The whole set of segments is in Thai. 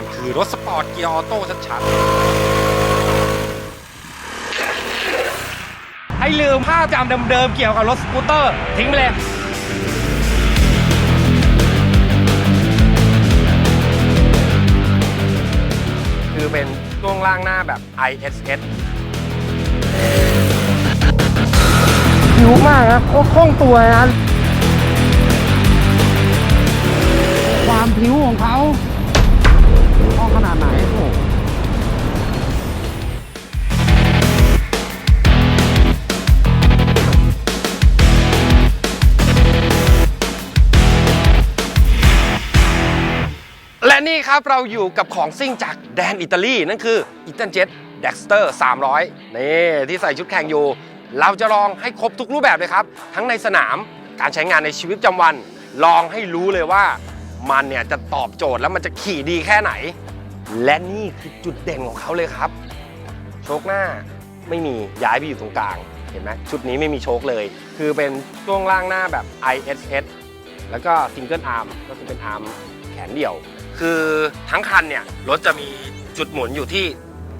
มันคือรถสปอร์ตเกียร์ออโต้ชัดๆ ให้ลืมภาพจำเดิมๆเกี่ยวกับรถสกูตเตอร์ ทิ้งไปเลยคือเป็นช่วงล่างหน้าแบบ ISS ผิวมากนะโคตรคล่องตัวนะความผิวของเขา คล่องขนาดไหนโอ้โหและนี่ครับเราอยู่กับของซิ่งจากแดนอิตาลีนั่นคืออิตาเจ็ตเด็กสเตอร์300 นี่ที่ใส่ชุดแข่งอยู่ เราจะลองให้ครบทุกรูปแบบเลยครับ ทั้งในสนามการใช้งานในชีวิตประจำวัน ลองให้รู้เลยว่ามันเนี่ยจะตอบโจทย์แล้วมันจะขี่ดีแค่ไหน และนี่คือจุดเด่นของเขาเลยครับ โชคหน้าไม่มีย้ายไปอยู่ตรงกลาง เห็นไหมชุดนี้ไม่มีโชคเลย คือเป็นช่วงล่างหน้าแบบ ISS แล้วก็ซิงเกิลอาร์มก็คือเป็นอาร์มแขนเดี่ยว คือทั้งคันเนี่ยรถจะมีจุดหมุนอยู่ที่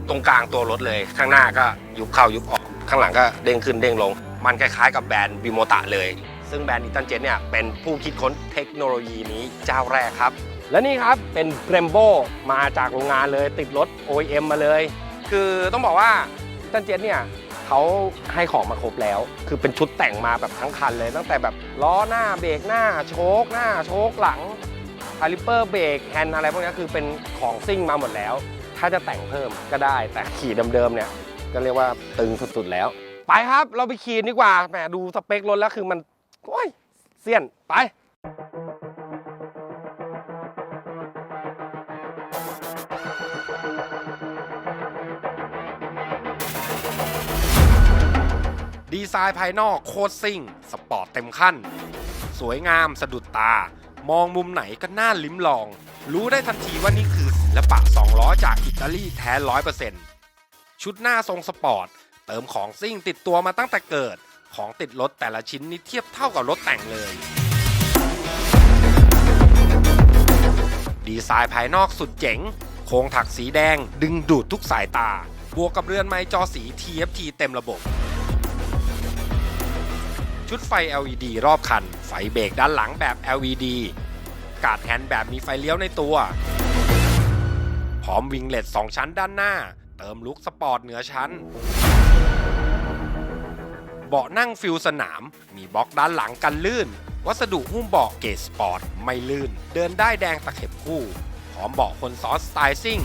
ตรงกลางตัวรถเลย ข้างหน้าก็ยุบเข้ายุบออก ข้างหลังก็เด้งขึ้นเด้งลง มันคล้ายๆกับแบรนด์บิโมตะเลย ซึ่งแบรนด์อิตันเจนเนี่ยเป็นผู้คิดค้นเทคโนโลยีนี้เจ้าแรกครับ และนี่ครับเป็นเ r รมโบมาจากโรงงานเลยติดรถ OEM มาเลย คือต้องบอกว่าอิตันเจนเนี่ยเขาให้ของมาครบแล้ว คือเป็นชุดแต่งมาแบบทั้งคันเลย ตั้งแต่แบบล้อหน้าเบรกหน้าโชคหน้าโชคหลังคาลิเปอร์เบรกแฮนด์อะไรพวกนี้คือเป็นของซิ่งมาหมดแล้ว ถ้าจะแต่งเพิ่มก็ได้ แต่ขี่เดิมๆเนี่ยก็เรียกว่าตึงสุดๆแล้ว ไปครับเราไปขี่ดีกว่าแหมดูสเปครถแล้วคือมันโอ้ยเสี้ยนไป ดีไซน์ภายนอกโคตรซิ่ง สปอร์ตเต็มขั้น สวยงามสะดุดตา มองมุมไหนก็น่าลิ้มลอง รู้ได้ทันทีว่านี่คือศิลปะสองล้อจากอิตาลีแท้ร้อยเปอร์เซ็นต์ชุดหน้าทรงสปอร์ต เติมของซิ่งติดตัวมาตั้งแต่เกิด ของติดรถแต่ละชิ้นนี่เทียบเท่ากับรถแต่งเลย ดีไซน์ภายนอกสุดเจ๋ง โครงถักสีแดง ดึงดูดทุกสายตา บวกกับเรือนไม้จอสี TFT เต็มระบบ ชุดไฟ LED รอบคัน ไฟเบรกด้านหลังแบบ LED กาดแฮนด์แบบมีไฟเลี้ยวในตัว พร้อมวิงเล็ต2ชั้นด้านหน้า เติมลุคสปอร์ตเหนือชั้น เบาะนั่งฟิลสนาม มีบล็อกด้านหลังกันลื่น วัสดุหุ้มเบาะเกสปอร์ต ไม่ลื่น เดินได้แดงตะเข็บคู่ พร้อมเบาะคนซอนสไตล์ซิ่ง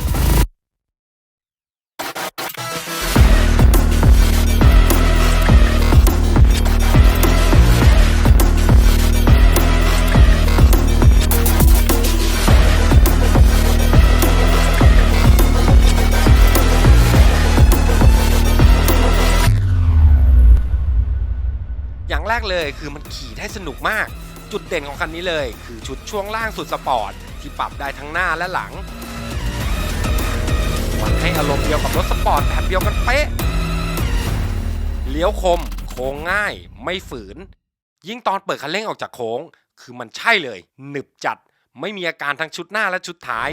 รกเลยคือมันขี่ได้สนุกมาก จุดเด่นของคันนี้เลย คือชุดช่วงล่างสุดสปอร์ตที่ปรับได้ทั้งหน้าและหลัง มันให้อารมณ์เดียวกับรถสปอร์ตแบบเดียวกันเป๊ะ เลี้ยวคม โค้งง่าย ไม่ฝืน ยิ่งตอนเปิดคันเร่งออกจากโค้ง คือมันใช่เลย หนึบจัด ไม่มีอาการทั้งชุดหน้าและชุดท้าย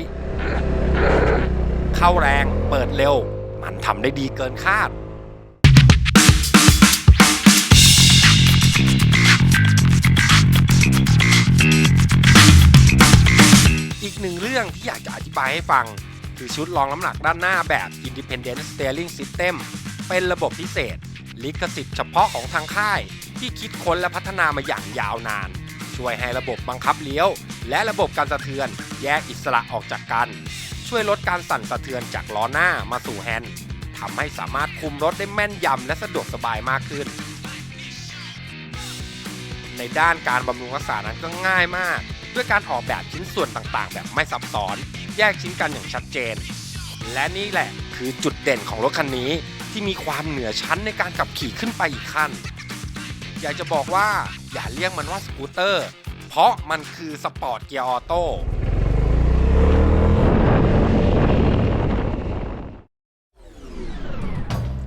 เข้าแรง เปิดเร็ว มันทำได้ดีเกินคาด อีกหนึ่งเรื่องที่อยากจะอธิบายให้ฟัง คือชุดรองน้ำหนักด้านหน้าแบบ Independent Steering System เป็นระบบพิเศษ ลิขสิทธิ์เฉพาะของทางค่าย ที่คิดค้นและพัฒนามาอย่างยาวนาน ช่วยให้ระบบบังคับเลี้ยว และระบบการสะเทือน แยกอิสระออกจากกัน ช่วยลดการสั่นสะเทือนจากล้อหน้ามาสู่แฮนด์ทำให้สามารถคุมรถได้แม่นยำและสะดวกสบายมากขึ้น ในด้านการบำรุงรักษานั้นก็ง่ายมาก ด้วยการออกแบบชิ้นส่วนต่างๆ แบบไม่ซับซ้อน แยกชิ้นกันอย่างชัดเจน และนี่แหละคือจุดเด่นของรถคันนี้ที่มีความเหนือชั้นในการขับขี่ขึ้นไปอีกขั้น อยากจะบอกว่าอย่าเรียกมันว่าสกูตเตอร์ เพราะมันคือสปอร์ตเกียร์ออโต้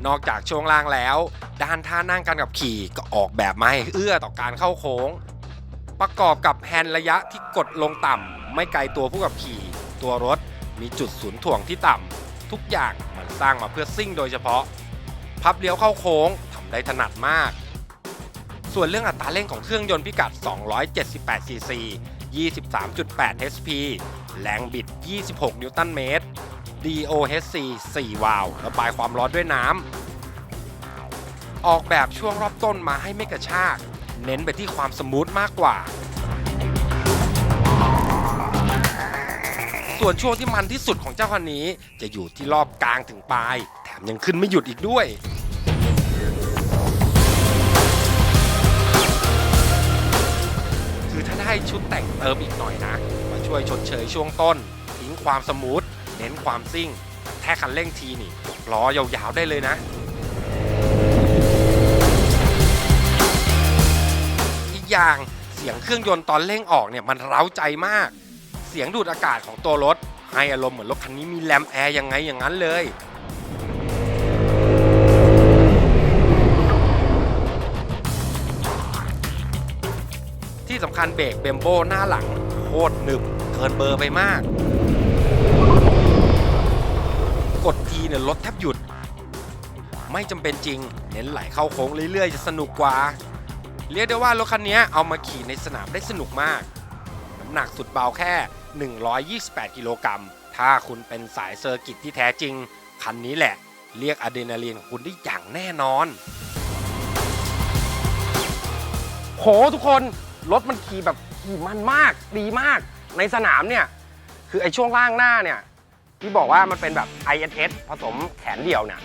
นอกจากช่วงล่างแล้ว ด้านท่านั่งการขับขี่ก็ออกแบบมาให้เอื้อต่อการเข้าโค้ง ประกอบกับแฮนด์ระยะที่กดลงต่ำไม่ไกลตัวผู้ขับขี่ ตัวรถมีจุดศูนย์ถ่วงที่ต่ำทุกอย่างมันสร้างมาเพื่อซิ่งโดยเฉพาะ พับเลี้ยวเข้าโค้งทำได้ถนัดมาก ส่วนเรื่องอัตราเร่งของเครื่องยนต์พิกัด 278ซีซี23.8 HP แรงบิด 26 นิวตันเมตร DOHC 4 วาล์วระบายความร้อนด้วยน้ำ ออกแบบช่วงรอบต้นมาให้ไม่กระชาก เน้นไปที่ความสมูทมากกว่า ส่วนช่วงที่มันที่สุดของเจ้าคันนี้ จะอยู่ที่รอบกลางถึงปลาย แถมยังขึ้นไม่หยุดอีกด้วยคือถ้าได้ชุดแต่งเติมอีกหน่อยนะ มาช่วยชดเชยช่วงต้น ทิ้งความสมูท เน้นความซิ่งแค่คันเร่งทีนี่ล้อยาวๆได้เลยนะ อย่าง เสียงเครื่องยนต์ตอนเร่งออกเนี่ยมันเร้าใจมาก เสียงดูดอากาศของตัวรถ ให้อารมณ์เหมือนรถคันนี้มีแรมแอร์ยังไงอย่างนั้นเลยที่สำคัญเบรกเบมโบหน้าหลังโคตรหนึบเกินเบอร์ไปมาก กดทีเนี่ยรถแทบหยุด ไม่จำเป็นจริง เน้นไหลเข้าโค้งเรื่อยๆ จะสนุกกว่า เรียกได้ว่ารถคันนี้เอามาขี่ในสนามได้สนุกมาก น้ำหนักสุดเบาแค่ 128 กิโลกรัม ถ้าคุณเป็นสายเซอร์กิตที่แท้จริง คันนี้แหละ เรียกอะดรีนาลีนคุณได้อย่างแน่นอน โหทุกคน รถมันขี่แบบขี่มันมาก ดีมาก ในสนามเนี่ย คือไอ้ช่วงล่างหน้าเนี่ย ที่บอกว่ามันเป็นแบบ ISS ผสมแขนเดี่ยวเนี่ย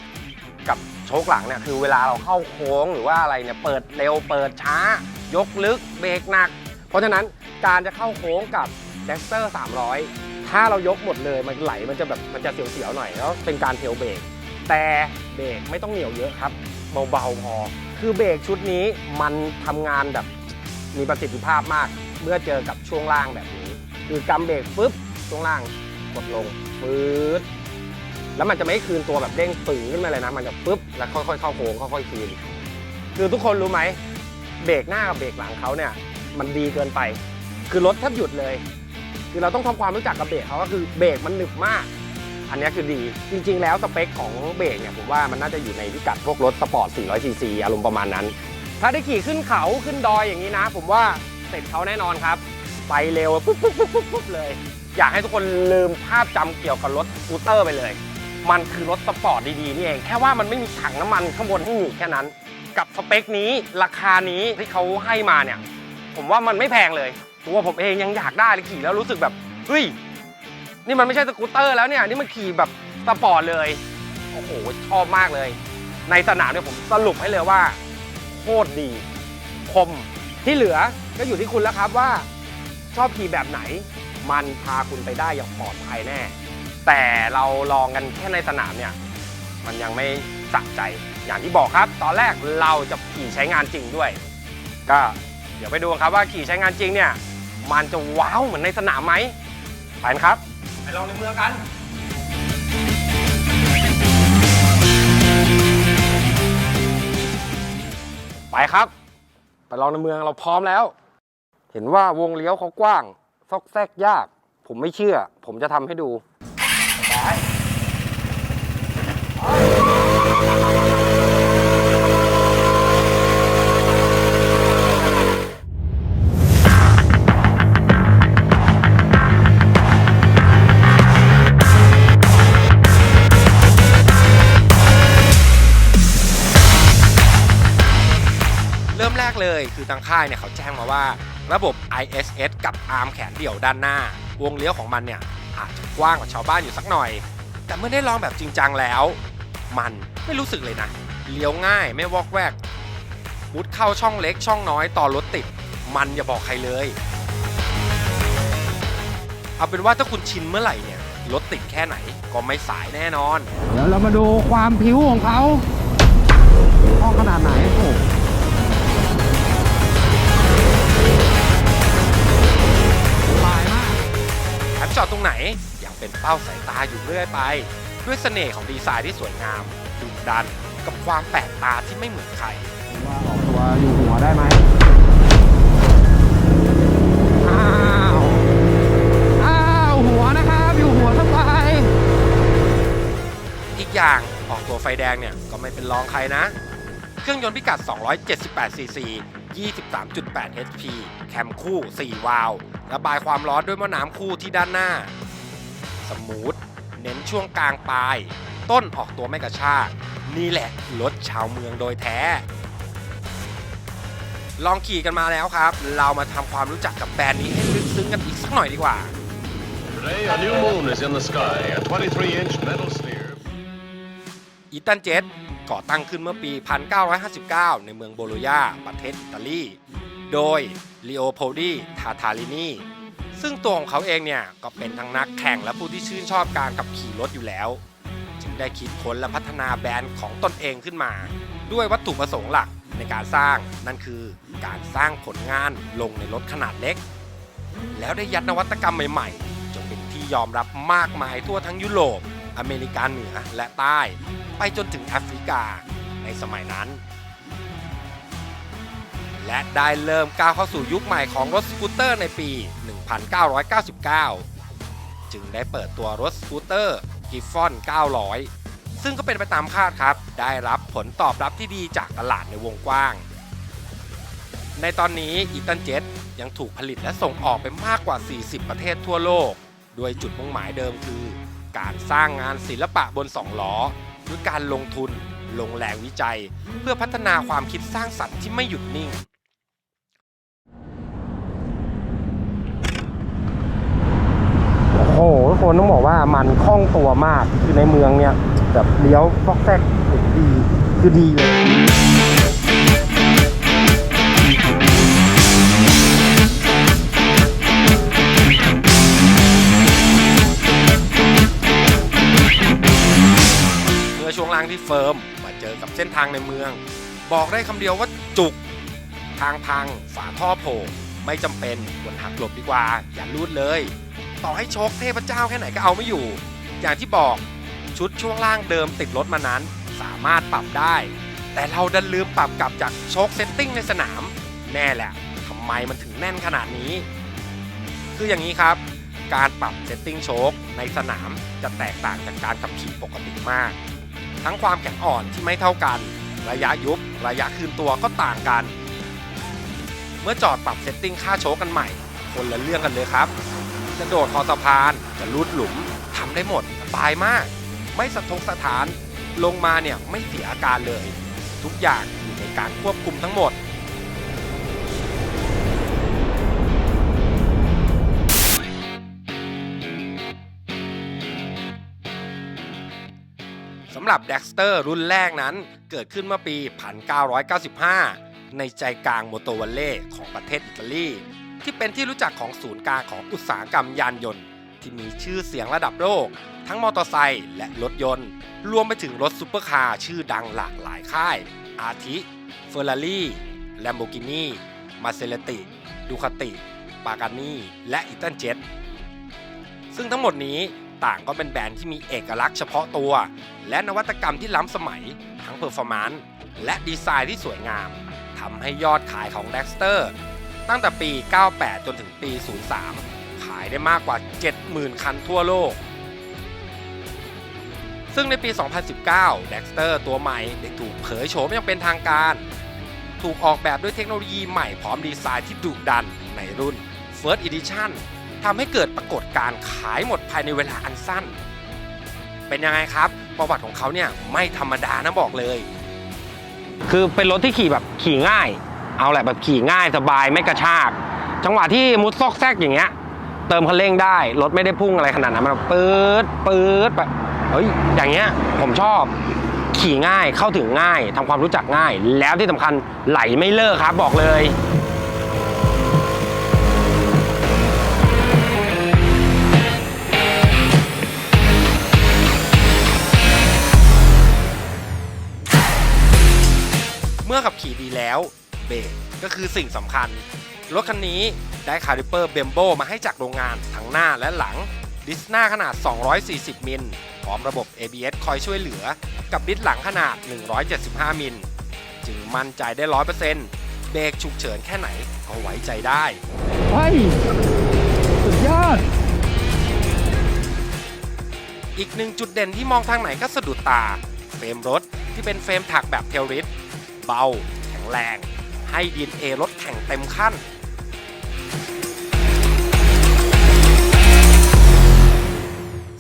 กับโชคหลังเนี่ยคือเวลาเราเข้าโค้งหรือว่าอะไรเนี่ยเปิดเร็วเปิดช้า ยกลึกเบรกหนัก เพราะฉะนั้นการจะเข้าโค้งกับ d e x t e r 300 ถ้าเรายกหมดเลยมันไหลมันจะแบบมันจะเสียวๆหน่อยแล้วเป็นการเทลเบรกแต่เบรกไม่ต้องเหนียวเยอะครับเบาๆพอคือเบรกชุดนี้มันทำงานแบบมีประสิทธิภาพมาก เมื่อเจอกับช่วงล่างแบบนี้ คือกำเบรกปุ๊บช่วงล่างกดลงปื๊ด แล้วมันจะไม่คืนตัวแบบเด้งปึ่งขึ้นมาเลยนะ มันจะปุ๊บแล้วค่อยๆเข้าโค้งค่อยๆคืน คือทุกคนรู้ไหมเบรกหน้ากับเบรกหลังเขาเนี่ย มันดีเกินไป คือรถแทบหยุดเลย คือเราต้องทำความรู้จักกับเบรกเขาก็คือเบรกมันหนึบมาก อันนี้คือดีจริง ๆ แล้วสเปคของเบรกเนี่ยผมว่ามันน่าจะอยู่ในพิกัดพวกรถสปอร์ต 400 ซีซีอารมณ์ประมาณนั้น ถ้าได้ขี่ขึ้นเขาขึ้นดอยอย่างนี้นะ ผมว่าเสร็จเขาแน่นอนครับไปเร็วปุ๊บปุ๊บปุ๊บปุ๊บเลย อยากให้ทุกคนลืมภาพจำเกี่ยวกับรถสกูตเตอร์ไปเลย มันคือรถสปอร์ตดีๆนี่เอง แค่ว่ามันไม่มีถังน้ำมันข้างบนให้หนีบแค่นั้น กับสเปคนี้ราคานี้ที่เขาให้มาเนี่ย ผมว่ามันไม่แพงเลย ตัวผมเองยังอยากได้เลยขี่แล้วรู้สึกแบบเฮ้ยนี่มันไม่ใช่สกูตเตอร์แล้วเนี่ยนี่มันขี่แบบสปอร์ตเลยโอ้โหชอบมากเลย ในสนามเนี่ยผมสรุปให้เลยว่าโคตรดีคมที่เหลือก็อยู่ที่คุณแล้วครับว่า ชอบขี่แบบไหน มันพาคุณไปได้อย่างปลอดภัยแน่ แต่เราลองกันแค่ในสนามเนี่ยมันยังไม่สะใจอย่างที่บอกครับ ตอนแรกเราจะขี่ใช้งานจริงด้วย ก็เดี๋ยวไปดูครับว่าขี่ใช้งานจริงเนี่ยมันจะว้าวเหมือนในสนามไหมไปครับไปลองในเมืองกันไปครับ ไปลองในเมืองเราพร้อมแล้ว เห็นว่าวงเลี้ยวเขากว้าง ซอกแซกยาก ผมไม่เชื่อ ผมจะทำให้ดู เริ่มแรกเลยคือทางค่ายเนี่ยเขาแจ้งมาว่า ระบบ ISS กับอาร์มแขนเดี่ยวด้านหน้า วงเลี้ยวของมันเนี่ยอาจจะกว้างกว่าชาวบ้านอยู่สักหน่อย แต่เมื่อได้ลองแบบจริงจังแล้ว มันไม่รู้สึกเลยนะ เลี้ยวง่ายไม่วอกแวกมุดเข้าช่องเล็กช่องน้อยต่อรถติด มันอย่าบอกใครเลย เอาเป็นว่าถ้าคุณชินเมื่อไหร่เนี่ยรถติดแค่ไหนก็ไม่สายแน่นอน เดี๋ยวเรามาดูความผิวของเขาห้องขนาดไหนโอ้โหสบายมากแถมจอดตรงไหนยัง เป็นเป้าสายตาอยู่เรื่อยไป ด้วยเสน่ห์ของดีไซน์ที่สวยงามดุดัน กับความแปลกตาที่ไม่เหมือนใครว่าออกตัวอยู่หัวได้ไหมอ้าวอ้าวหัวนะครับอยู่หัวสบายอย่างออกตัวไฟแดงเนี่ยก็ไม่เป็นรองใครนะ เครื่องยนต์พิกัด 278 ซีซี 23.8 HP แคมคู่ 4 วาล์วระบายความร้อนด้วยหม้อน้ำคู่ที่ด้านหน้า สมูท เน้นช่วงกลางปลาย ต้นออกตัวไม่กระชาก นี่แหละรถชาวเมืองโดยแท้ ลองขี่กันมาแล้วครับ เรามาทำความรู้จักกับแบรนด์นี้ให้ลึกซึ้งกันอีกสักหน่อยดีกว่า Today, a new moon is in the sky, a 23-inch metal sphere. อีตันเจ็ตก่อตั้งขึ้นเมื่อปี 1959 ในเมืองโบโลญาประเทศอิตาลี โดยลีโอโพดี ทาทาลินี ซึ่งตัวของเขาเองเนี่ยก็เป็นทั้งนักแข่งและผู้ที่ชื่นชอบการขับขี่รถอยู่แล้ว จึงได้คิดค้นและพัฒนาแบรนด์ของตนเองขึ้นมา ด้วยวัตถุประสงค์หลักในการสร้างนั่นคือการสร้างผลงานลงในรถขนาดเล็ก แล้วได้ยัดนวัตกรรมใหม่ๆ จนเป็นที่ยอมรับมากมายทั่วทั้งยุโรป อเมริกาเหนือและใต้ ไปจนถึงแอฟริกา ในสมัยนั้น และได้เริ่มก้าวเข้าสู่ยุคใหม่ของรถสกูตเตอร์ในปี 1999 จึงได้เปิดตัวรถสกูตเตอร์กิฟฟอน 900 ซึ่งก็เป็นไปตามคาดครับ ได้รับผลตอบรับที่ดีจากตลาดในวงกว้าง ในตอนนี้อีตันเจ็ตยังถูกผลิตและส่งออกไปมากกว่า 40 ประเทศทั่วโลกโดยจุดมุ่งหมายเดิมคือ การสร้างงานศิลปะบนสองล้อด้วยการลงทุนลงแรงวิจัย เพื่อพัฒนาความคิดสร้างสรรค์ที่ไม่หยุดนิ่ง โอ้โหทุกคนต้องบอกว่ามันคล่องตัวมากคือในเมืองเนี่ยแบบเลี้ยวซอกแซกดีคือดีเลยเมื่อช่วงล่างที่เฟิร์มมาเจอกับเส้นทางในเมือง บอกได้คำเดียวว่าจุกทางพังฝาท่อโผล่ไม่จำเป็นควรหักหลบดีกว่า อย่าลูดเลย ต่อให้โชคเทพเจ้าแค่ไหนก็เอาไม่อยู่ อย่างที่บอกชุดช่วงล่างเดิมติดรถมานั้น สามารถปรับได้ แต่เราดันลืมปรับกลับจากโชคเซตติ้งในสนาม แน่แหละทำไมมันถึงแน่นขนาดนี้ คืออย่างนี้ครับ การปรับเซตติ้งโชคในสนามจะแตกต่างจากการขับขี่ปกติมาก ทั้งความแข็งอ่อนที่ไม่เท่ากัน ระยะยุบระยะคืนตัวก็ต่างกัน เมื่อจอดปรับเซตติ้งค่าโชคกันใหม่ คนละเรื่องกันเลยครับ จะโดดคอสะพานจะลุดหลุมทำได้หมดสบายมาก ไม่สะทกสะทานลงมาเนี่ยไม่เสียอาการเลย ทุกอย่างอยู่ในการควบคุมทั้งหมดสำหรับ Dexter รุ่นแรกนั้นเกิดขึ้นเมื่อปี 1995 ในใจกลางโมโตวัลเล่ของประเทศอิตาลี ที่เป็นที่รู้จักของศูนย์กลางของอุตสาหกรรมยานยนต์ ที่มีชื่อเสียงระดับโลก ทั้งมอเตอร์ไซค์และรถยนต์ รวมไปถึงรถซุปเปอร์คาร์ชื่อดังหลากหลายค่าย อาทิเฟอร์รารี่แลมโบกินีมาเซเลติดูคาติ ปากานีและอิตันเจ็ตซึ่งทั้งหมดนี้ต่างก็เป็นแบรนด์ที่มีเอกลักษณ์เฉพาะตัว และนวัตกรรมที่ล้ำสมัย ทั้งเพอร์ฟอร์มานซ์และดีไซน์ที่สวยงามทำให้ยอดขายของ Dexter ตั้งแต่ปี 98 จนถึงปี 03 ขายได้มากกว่า 70,000 คันทั่วโลก ซึ่งในปี 2019 Dexter ตัวใหม่ได้ถูกเผยโฉมอย่างเป็นทางการ ถูกออกแบบด้วยเทคโนโลยีใหม่พร้อมดีไซน์ที่ดุดันในรุ่น First Edition ทำให้เกิดปรากฏการณ์ขายหมดภายในเวลาอันสั้น เป็นยังไงครับ ประวัติของเขาเนี่ยไม่ธรรมดานะบอกเลย คือเป็นรถที่ขี่แบบขี่ง่าย เอาแหละแบบขี่ง่ายสบายไม่กระชาก จังหวะที่มุดซอกแซกอย่างเงี้ย เติมคันเร่งได้ รถไม่ได้พุ่งอะไรขนาดนั้นมันปื๊ดปื๊ดแบบเฮ้ยอย่างเงี้ยผมชอบขี่ง่ายเข้าถึงง่ายทำความรู้จักง่าย แล้วที่สำคัญไหลไม่เลิกครับบอกเลยเมื่อขับขี่ดีแล้ว เบรกก็คือสิ่งสำคัญ รถคันนี้ได้คาลิเปอร์เบมโบมาให้จากโรงงานทั้งหน้าและหลัง ดิสหน้าขนาด 240 มิลพร้อมระบบ ABS คอยช่วยเหลือ กับดิสหลังขนาด 175 มิล จึงมั่นใจได้ 100%เบรกฉุกเฉินแค่ไหนก็ไว้ใจได้ เฮ้ยสุดยอด อีกหนึ่งจุดเด่นที่มองทางไหนก็สะดุดตา เฟรมรถที่เป็นเฟรมถักแบบเทลริสเบา แข็งแรง ให้ดีเอรถแข่งเต็มขั้น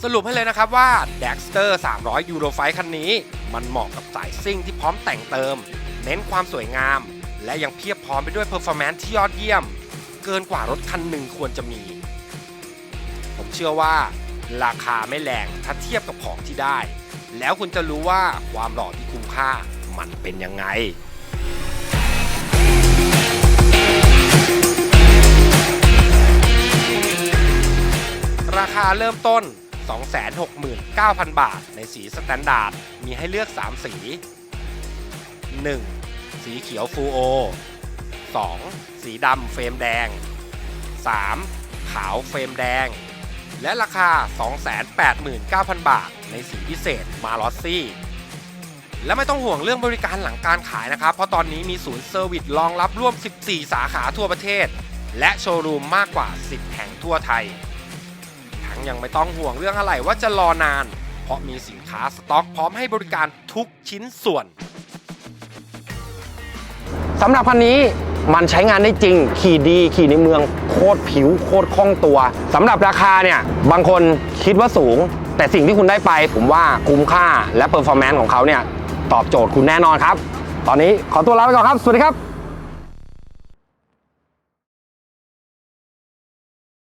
สรุปให้เลยนะครับว่า Dexter 300 Euro 5คันนี้ มันเหมาะกับสายซิ่งที่พร้อมแต่งเติม เน้นความสวยงาม และยังเพียบพร้อมไปด้วย performance ที่ยอดเยี่ยม เกินกว่ารถคันหนึ่งควรจะมี ผมเชื่อว่า ราคาไม่แรงถ้าเทียบกับของที่ได้ แล้วคุณจะรู้ว่าความหล่อที่คุ้มค่ามันเป็นยังไงาเริ่มต้น 269,000 บาท ในสีสแตนดาร์ด มีให้เลือก 3 สี 1. สีเขียวฟูโอ 2. สีดำเฟรมแดง 3. ขาวเฟรมแดง และราคา 289,000 บาท ในสีพิเศษมาลอสซี่และไม่ต้องห่วงเรื่องบริการหลังการขายนะครับ เพราะตอนนี้มีศูนย์เซอร์วิสรองรับร่วม 14 สาขาทั่วประเทศ และโชว์รูมมากกว่า 10 แห่งทั่วไทย ทั้งยังไม่ต้องห่วงเรื่องอะไรว่าจะรอนาน เพราะมีสินค้าสต็อกพร้อมให้บริการทุกชิ้นส่วนสำหรับคันนี้มันใช้งานได้จริง ขี่ดีขี่ในเมืองโคตรผิวโคตรคล่องตัวสำหรับราคาเนี่ยบางคนคิดว่าสูง แต่สิ่งที่คุณได้ไป ผมว่าคุ้มค่าและเปอร์ฟอร์แมนซ์ของเขาเนี่ยตอบโจทย์คุณแน่นอนครับ ตอนนี้ขอตัวลาไปก่อนครับ สวัสดีครับ